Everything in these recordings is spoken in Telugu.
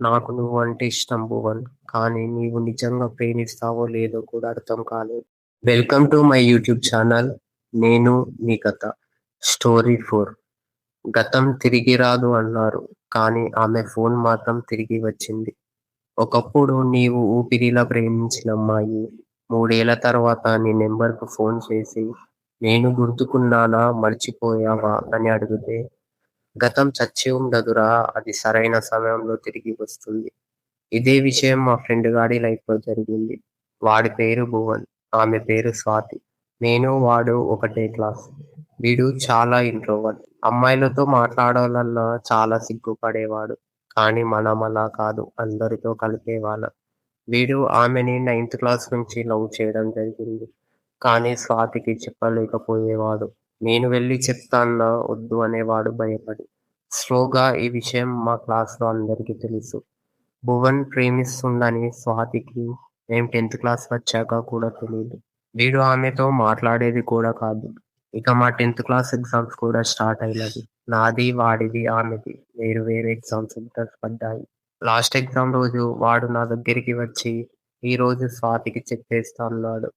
నాకు నువ్వంటే ఇష్టం భువన్. కానీ నీవు నిజంగా ప్రేమిస్తావో లేదో కూడా అర్థం కాలేదు. Welcome to my YouTube channel. నేను నీ కథ. స్టోరీ ఫోర్ గతం తిరిగి రాదు అన్నారు. కానీ ఆమె ఫోన్ మాత్రం తిరిగి వచ్చింది. ఒకప్పుడు నీవు ఊపిరిలా ప్రేమించిన అమ్మాయి మూడేళ్ళ తర్వాత నీ నెంబర్కు ఫోన్ చేసి నేను గుర్తుకున్నానా మర్చిపోయావా అని అడిగితే గతం చచ్చి ఉండదురా అది సరైన సమయంలో తిరిగి వస్తుంది. ఇదే విషయం మా ఫ్రెండ్ గాడి లైఫ్‌లో జరిగింది. వాడి పేరు భువన్. ఆమె పేరు స్వాతి. నేను వాడు ఒకటే క్లాస్. వీడు చాలా ఇంట్రోవర్ట్. అమ్మాయిలతో మాట్లాడాలన్నా చాలా సిగ్గుపడేవాడు. కానీ మనం అలా కాదు. అందరితో కలిపేవాళ్ళం. వీడు ఆమెని నైన్త్ క్లాస్ నుంచి లవ్ చేయడం జరిగింది. కానీ స్వాతికి చెప్పలేకపోయేవాడు. నేను వెళ్ళి చెప్తాన్నా వద్దు అనేవాడు భయపడి. స్లోగా ఈ విషయం మా క్లాస్‌లో అందరికీ తెలుసు. భువన్ ప్రేమిస్తుందని స్వాతికి మేము టెన్త్ క్లాస్ వచ్చాక కూడా తెలియదు వీడు ఆమెతో మాట్లాడేది కూడా కాదు. ఇక మా టెన్త్ క్లాస్ ఎగ్జామ్స్ కూడా స్టార్ట్ అయినవి. నాది, వాడిది, ఆమెది వేరు వేరు ఎగ్జామ్స్ ఇంటర్స్ పడ్డాయి. లాస్ట్ ఎగ్జామ్ రోజు వాడు నా దగ్గరికి వచ్చి ఈ రోజు స్వాతికి చెప్పేస్తా అన్నాడు.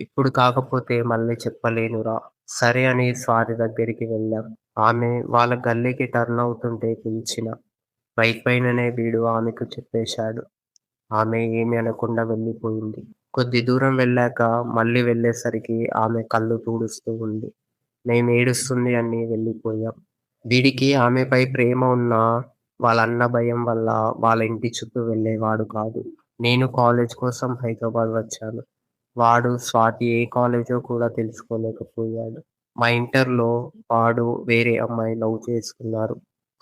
ఇప్పుడు కాకపోతే మళ్ళీ చెప్పలేనురా. సరే అని స్వాతి దగ్గరికి వెళ్ళాం. ఆమె వాళ్ళ గల్లీకి టర్న్ అవుతుంటే పిలిచిన. బైక్ పైననే వీడు ఆమెకు చెప్పేశాడు. ఆమె ఏమీ అనకుండా వెళ్ళిపోయింది. కొద్ది దూరం వెళ్ళాక మళ్ళీ వెళ్ళేసరికి ఆమె కళ్ళు తూడుస్తూ ఉంది. మేము ఏడుస్తుంది అని వెళ్ళిపోయాం. వీడికి ఆమెపై ప్రేమ ఉన్నా వాళ్ళన్న భయం వల్ల వాళ్ళ ఇంటి చుట్టూ వెళ్ళేవాడు కాదు. నేను కాలేజ్ కోసం హైదరాబాద్ వచ్చాను. వాడు స్వాతి ఏ కాలేజో కూడా తెలుసుకోలేకపోయాడు. మా ఇంటర్‌లో వాడు వేరే అమ్మాయి లవ్ చేసుకున్నారు.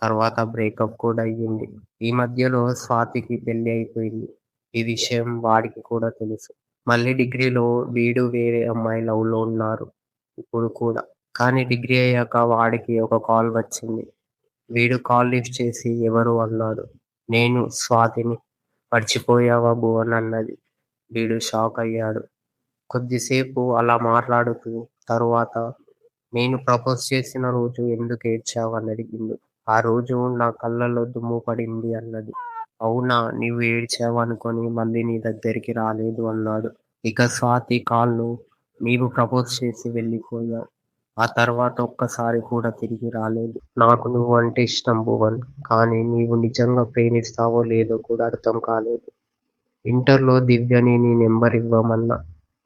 తర్వాత బ్రేకప్ కూడా అయ్యింది. ఈ మధ్యలో స్వాతికి పెళ్ళి అయిపోయింది. ఈ విషయం వాడికి కూడా తెలుసు. మళ్ళీ డిగ్రీలో వీడు వేరే అమ్మాయి లవ్‌లో ఉన్నారు. ఇప్పుడు కూడా. కానీ డిగ్రీ అయ్యాక వాడికి ఒక కాల్ వచ్చింది. వీడు కాల్ లిఫ్ట్ చేసి ఎవరు అన్నాడు. నేను స్వాతిని. మర్చిపోయావా భువన్ అన్నది. వీడు షాక్ అయ్యాడు. కొద్దిసేపు అలా మాట్లాడుతూ తరువాత నేను ప్రపోజ్ చేసిన రోజు ఎందుకు ఏడ్చావు అని అడిగిండు. ఆ రోజు నా కళ్ళలో దుమ్ము పడింది అన్నది. అవునా నీవు ఏడ్చావు అనుకొని మళ్ళీ నీ దగ్గరికి రాలేదు అన్నాడు. ఇక స్వాతి కాళ్ళు నీవు ప్రపోజ్ చేసి వెళ్ళిపోయావు. ఆ తర్వాత ఒక్కసారి కూడా తిరిగి రాలేదు. నాకు నువ్వు అంటే ఇష్టం భువన్. కానీ నీవు నిజంగా ప్రేమిస్తావో లేదో కూడా అర్థం కాలేదు. ఇంటర్‌లో దివ్యని నీ నెంబర్ ఇవ్వమన్నా.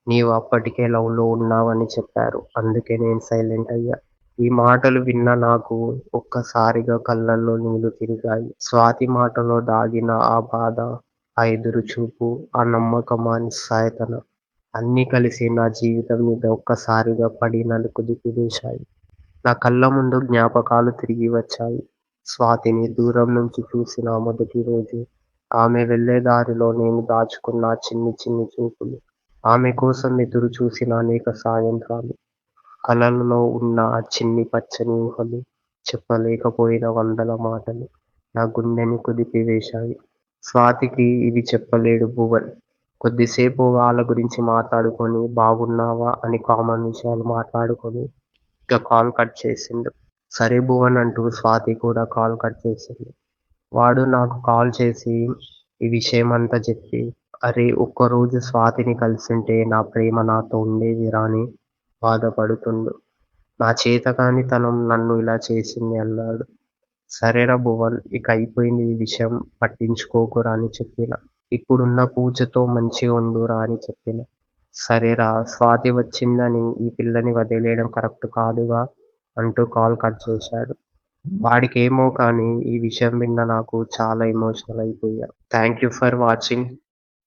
నీవు అప్పటికే లవ్‌లో ఉన్నావని చెప్పారు. అందుకే నేను సైలెంట్ అయ్యా. ఈ మాటలు విన్న నాకు ఒక్కసారిగా కళ్ళల్లో నీళ్ళు తిరిగాయి. స్వాతి మాటలో దాగిన ఆ బాధ, ఆ ఎదురుచూపు, ఆ నమ్మకం, ఆ నిస్సహాయతన అన్నీ కలిసి నా జీవితం మీద ఒక్కసారిగా పడి నన్ను కుదిపివేశాయి. నా కళ్ళ ముందు జ్ఞాపకాలు తిరిగి వచ్చాయి. స్వాతిని దూరం నుంచి చూసిన మొదటి రోజు, ఆమె వెళ్ళే దారిలో నేను దాచుకున్న చిన్ని చిన్ని చూపులు, ఆమె కోసం ఎదురు చూసిన అనేక సాయంత్రాలు, కలలలో ఉన్న ఆ చిన్ని పచ్చని ఊహలు, చెప్పలేకపోయిన వందల మాటలు నా గుండెని కుదిపివేశాయి. స్వాతికి ఇవి చెప్పలేడు భువన్. కొద్దిసేపు వాళ్ళ గురించి మాట్లాడుకొని బాగున్నావా అని కామన్ విషయాలు మాట్లాడుకొని ఇక కాల్ కట్ చేసిండు. సరే భువన్ అంటూ స్వాతి కూడా కాల్ కట్ చేసింది. వాడు నాకు కాల్ చేసి ఈ విషయం అంతా చెప్పి అరే ఒక్కరోజు స్వాతిని కలిసింటే నా ప్రేమ నాతో ఉండేది అని బాధపడుతుండు. నా చేత కానీ తనం నన్ను ఇలా చేసింది అన్నాడు. సరేరా భువన్ ఇక అయిపోయింది ఈ విషయం పట్టించుకోకురా అని చెప్పిన. ఇప్పుడున్న పూజతో మంచిగా ఉండురా అని చెప్పిన. సరేరా స్వాతి వచ్చిందని ఈ పిల్లని వదిలేయడం కరెక్ట్ కాదుగా అంటూ కాల్ కట్ చేశాడు. వాడికేమో కానీ ఈ విషయం విన్న నాకు చాలా ఎమోషనల్ అయిపోయా. You for watching.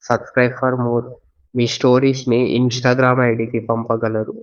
Subscribe for more. మీ స్టోరీస్‌ని ఇన్‌స్టాగ్రామ్ ఐడికి పంపగలరు.